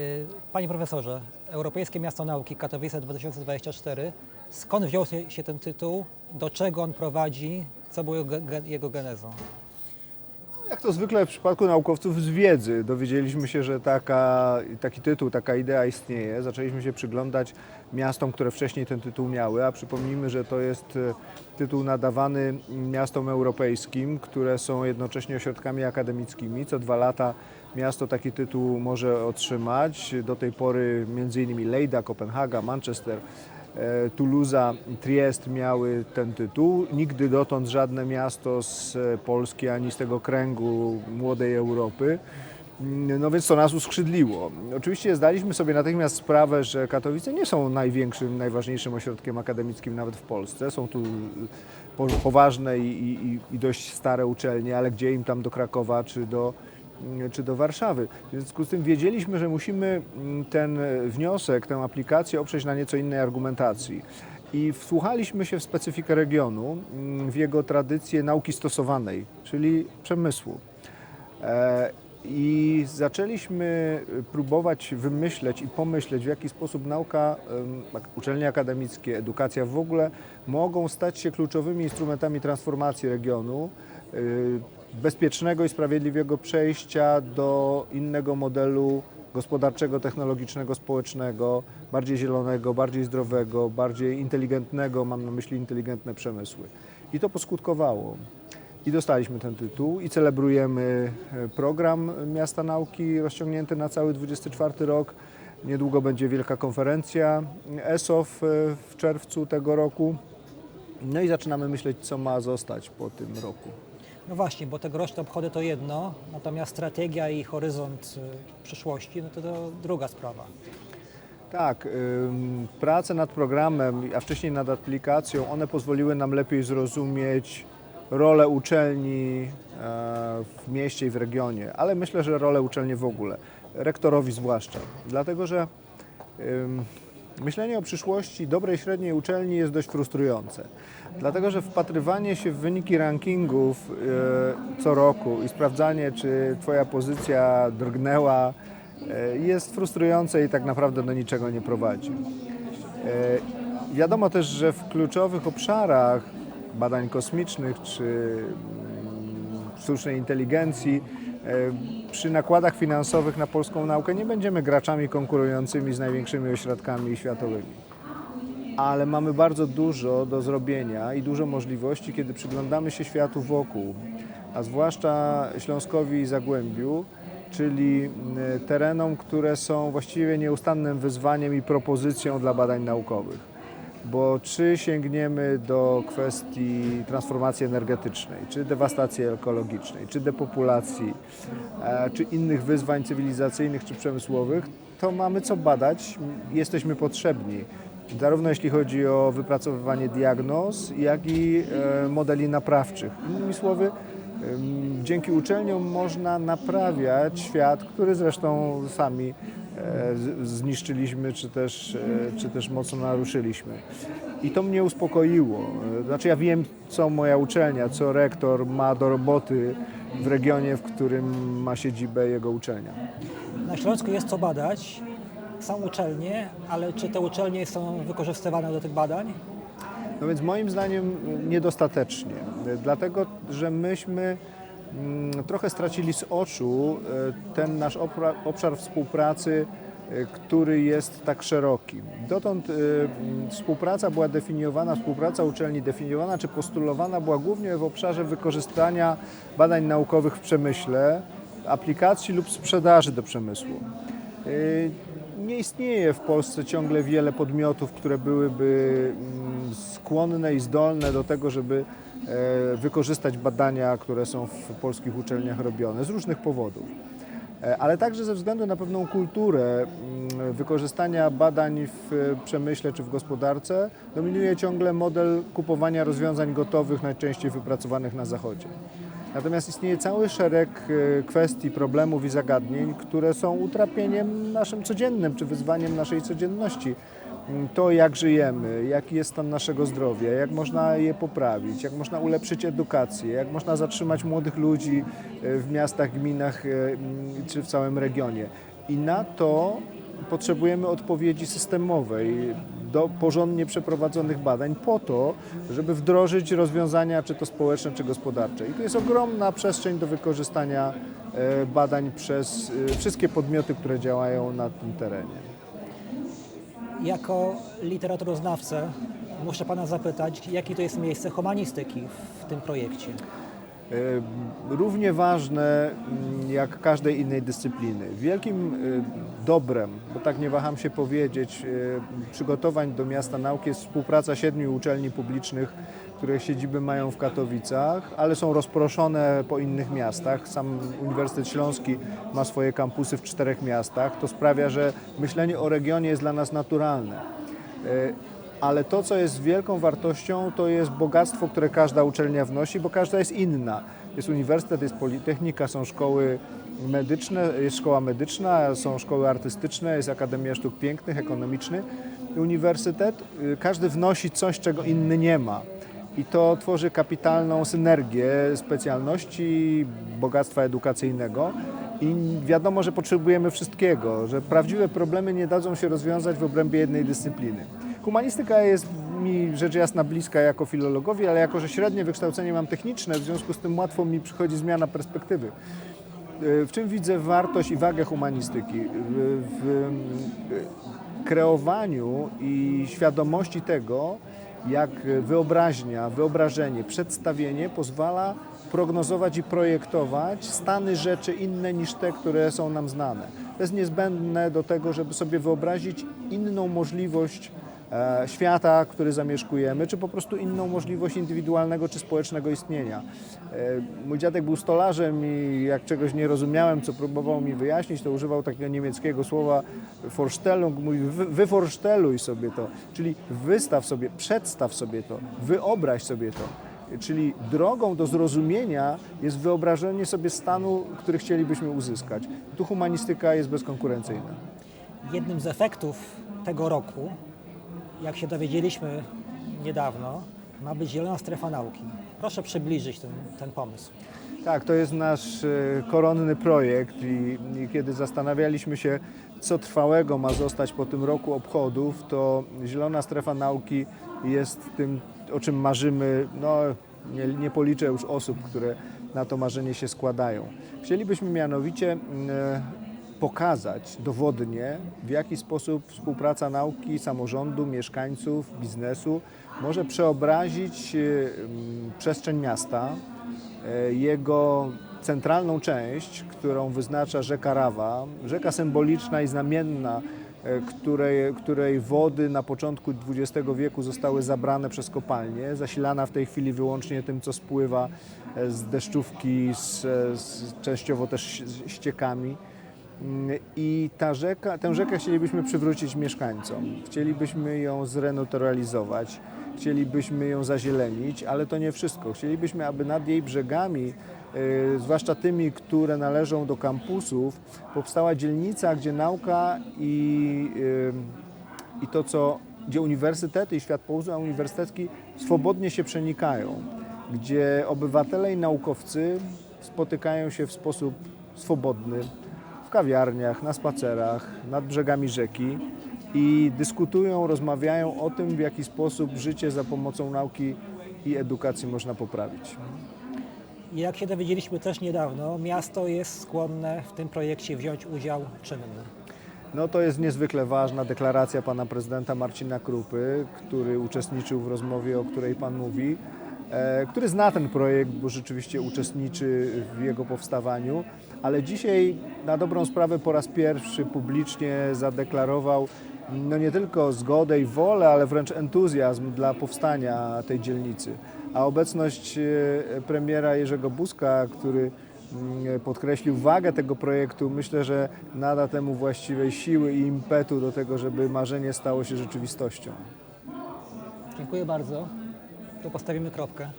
Y, Panie profesorze, Europejskie Miasto Nauki Katowice 2024, skąd wziął się ten tytuł, do czego on prowadzi, co było jego genezą? Jak to zwykle w przypadku naukowców z wiedzy, dowiedzieliśmy się, że taka, taki tytuł, taka idea istnieje. Zaczęliśmy się przyglądać miastom, które wcześniej ten tytuł miały, a przypomnijmy, że to jest e, tytuł nadawany miastom europejskim, które są jednocześnie ośrodkami akademickimi. Co dwa lata miasto taki tytuł może otrzymać. Do tej pory m.in. Lejda, Kopenhaga, Manchester, e, Toulouse, Triest miały ten tytuł. Nigdy dotąd żadne miasto z e, Polski ani z tego kręgu młodej Europy. Mm, No więc to nas uskrzydliło. Oczywiście zdaliśmy sobie natychmiast sprawę, że Katowice nie są największym, najważniejszym ośrodkiem akademickim nawet w Polsce. Są tu po- poważne i, i, i dość stare uczelnie, ale gdzie im tam do Krakowa czy do, czy do Warszawy. W związku z tym wiedzieliśmy, że musimy mm, ten wniosek, tę aplikację oprzeć na nieco innej argumentacji. I wsłuchaliśmy się w specyfikę regionu, mm, w jego tradycję nauki stosowanej, czyli przemysłu. E, I zaczęliśmy próbować wymyśleć i pomyśleć, w jaki sposób nauka, uczelnie akademickie, edukacja w ogóle mogą stać się kluczowymi instrumentami transformacji regionu, bezpiecznego i sprawiedliwego przejścia do innego modelu gospodarczego, technologicznego, społecznego, bardziej zielonego, bardziej zdrowego, bardziej inteligentnego, mam na myśli inteligentne przemysły. I to poskutkowało. I dostaliśmy ten tytuł i celebrujemy e, program Miasta Nauki rozciągnięty na cały 24 rok. Niedługo będzie wielka konferencja ESOF e, w czerwcu tego roku. No i zaczynamy myśleć, co ma zostać po tym roku. No właśnie, bo tegoroczne obchody to jedno, natomiast strategia i horyzont y, przyszłości, no to, to druga sprawa. Tak, prace nad programem, a wcześniej nad aplikacją, one pozwoliły nam lepiej zrozumieć rolę uczelni e, w mieście i w regionie, ale myślę, że rolę uczelni w ogóle, rektorowi zwłaszcza. Dlatego, że myślenie o przyszłości dobrej średniej uczelni jest dość frustrujące. Dlatego, że wpatrywanie się w wyniki rankingów e, co roku i sprawdzanie, czy Twoja pozycja drgnęła, e, jest frustrujące i tak naprawdę do niczego nie prowadzi. E, Wiadomo też, że w kluczowych obszarach badań kosmicznych czy mm, sztucznej inteligencji przy nakładach finansowych na polską naukę nie będziemy graczami konkurującymi z największymi ośrodkami światowymi. Ale mamy bardzo dużo do zrobienia i dużo możliwości, kiedy przyglądamy się światu wokół, a zwłaszcza Śląskowi i Zagłębiu, czyli mm, terenom, które są właściwie nieustannym wyzwaniem i propozycją dla badań naukowych bo czy sięgniemy do kwestii transformacji energetycznej, czy dewastacji ekologicznej, czy depopulacji, e, czy innych wyzwań cywilizacyjnych czy przemysłowych, to mamy co badać, jesteśmy potrzebni. Zarówno jeśli chodzi o wypracowywanie diagnoz, jak i e, modeli naprawczych. Innymi słowy, dzięki uczelniom można naprawiać świat, który zresztą sami zniszczyliśmy, czy też, e, czy też mocno naruszyliśmy. I to mnie uspokoiło. Znaczy ja wiem, co moja uczelnia, co rektor ma do roboty w regionie, w którym ma siedzibę jego uczelnia. Na Śląsku jest co badać, są uczelnie, ale czy te uczelnie są wykorzystywane do tych badań? No więc moim zdaniem niedostatecznie, dlatego że myśmy trochę stracili z oczu e, ten nasz obszar współpracy, e, który jest tak szeroki. Dotąd e, mm, współpraca była definiowana, współpraca uczelni definiowana czy postulowana była głównie w obszarze wykorzystania badań naukowych w przemyśle, aplikacji lub sprzedaży do przemysłu. Nie istnieje w Polsce ciągle wiele podmiotów, które byłyby mm, skłonne i zdolne do tego, żeby wykorzystać badania, które są w polskich uczelniach robione z różnych powodów. E, Ale także ze względu na pewną kulturę mm, wykorzystania badań w e, przemyśle czy w gospodarce dominuje ciągle model kupowania rozwiązań gotowych, najczęściej wypracowanych na Zachodzie. Natomiast istnieje cały szereg e, kwestii, problemów i zagadnień, które są utrapieniem naszym codziennym, czy wyzwaniem naszej codzienności. To, jak żyjemy, jaki jest stan naszego zdrowia, jak można je poprawić, jak można ulepszyć edukację, jak można zatrzymać młodych ludzi e, w miastach, gminach e, czy w całym regionie. I na to potrzebujemy odpowiedzi systemowej do porządnie przeprowadzonych badań po to, żeby wdrożyć rozwiązania czy to społeczne, czy gospodarcze. I tu jest ogromna przestrzeń do wykorzystania e, badań przez wszystkie podmioty, które działają na tym terenie. Jako literaturoznawcę muszę Pana zapytać, jakie to jest miejsce humanistyki w tym projekcie? E, Równie ważne mm, jak każdej innej dyscypliny. Wielkim e, dobrem, bo tak nie waham się powiedzieć, e, przygotowań do miasta nauki jest współpraca siedmiu uczelni publicznych, które siedziby mają w Katowicach, ale są rozproszone po innych miastach. Sam Uniwersytet Śląski ma swoje kampusy w czterech miastach. To sprawia, że myślenie o regionie jest dla nas naturalne. Ale to, co jest wielką wartością, to jest bogactwo, które każda uczelnia wnosi, bo każda jest inna. Jest uniwersytet, jest politechnika, są szkoły medyczne, jest szkoła medyczna, są szkoły artystyczne, jest Akademia Sztuk Pięknych, ekonomiczny uniwersytet. Y, Każdy wnosi coś, czego inny nie ma. I to tworzy kapitalną synergię specjalności, bogactwa edukacyjnego. I wiadomo, że potrzebujemy wszystkiego, że prawdziwe problemy nie dadzą się rozwiązać w obrębie jednej dyscypliny. Humanistyka jest mi rzecz jasna bliska jako filologowi, ale jako, że średnie wykształcenie mam techniczne, w związku z tym łatwo mi przychodzi zmiana perspektywy. W czym widzę wartość i wagę humanistyki? W, w kreowaniu i świadomości tego, jak wyobraźnia, wyobrażenie, przedstawienie pozwala prognozować i projektować stany rzeczy inne niż te, które są nam znane. To jest niezbędne do tego, żeby sobie wyobrazić inną możliwość e, świata, który zamieszkujemy, czy po prostu inną możliwość indywidualnego czy społecznego istnienia. E, mój dziadek był stolarzem i jak czegoś nie rozumiałem, co próbował mi wyjaśnić, to używał takiego niemieckiego słowa Vorstellung, mówi wy, wyforszteluj sobie to, czyli wystaw sobie, przedstaw sobie to, wyobraź sobie to. Czyli drogą do zrozumienia jest wyobrażenie sobie stanu, który chcielibyśmy uzyskać. Tu humanistyka jest bezkonkurencyjna. Jednym z efektów tego roku, jak się dowiedzieliśmy niedawno, ma być Zielona Strefa Nauki. Proszę przybliżyć ten, ten pomysł. Tak, to jest nasz e, koronny projekt i, i kiedy zastanawialiśmy się, co trwałego ma zostać po tym roku obchodów, to Zielona Strefa Nauki jest tym, o czym marzymy, no nie, nie policzę już osób, które na to marzenie się składają. Chcielibyśmy mianowicie mm, e, pokazać dowodnie, w jaki sposób współpraca nauki, samorządu, mieszkańców, biznesu może przeobrazić e, mm, przestrzeń miasta, e, jego centralną część, którą wyznacza rzeka Rawa, rzeka symboliczna i znamienna, e, której, której wody na początku XX wieku zostały zabrane przez kopalnie, zasilana w tej chwili wyłącznie tym, co spływa z deszczówki, z, z częściowo też ściekami. Mm, I ta rzeka, tę rzekę chcielibyśmy przywrócić mieszkańcom. Chcielibyśmy ją zrenaturalizować, chcielibyśmy ją zazielenić, ale to nie wszystko. Chcielibyśmy, aby nad jej brzegami, e, zwłaszcza tymi, które należą do kampusów, powstała dzielnica, gdzie nauka i, e, i to, co, gdzie uniwersytety i świat pouzu uniwersytecki swobodnie się przenikają, gdzie obywatele i naukowcy spotykają się w sposób swobodny, kawiarniach, na spacerach, nad brzegami rzeki i dyskutują, rozmawiają o tym, w jaki sposób życie za pomocą nauki i edukacji można poprawić. Jak się dowiedzieliśmy też niedawno, miasto jest skłonne w tym projekcie wziąć udział czynny. No to jest niezwykle ważna deklaracja pana prezydenta Marcina Krupy, który uczestniczył w rozmowie, o której pan mówi, który zna ten projekt, bo rzeczywiście uczestniczy w jego powstawaniu, ale dzisiaj na dobrą sprawę po raz pierwszy publicznie zadeklarował no nie tylko zgodę i wolę, ale wręcz entuzjazm dla powstania tej dzielnicy. A obecność e, premiera Jerzego Buzka, który mm, podkreślił wagę tego projektu, myślę, że nada temu właściwej siły i impetu do tego, żeby marzenie stało się rzeczywistością. Dziękuję bardzo. то поставим и крапка.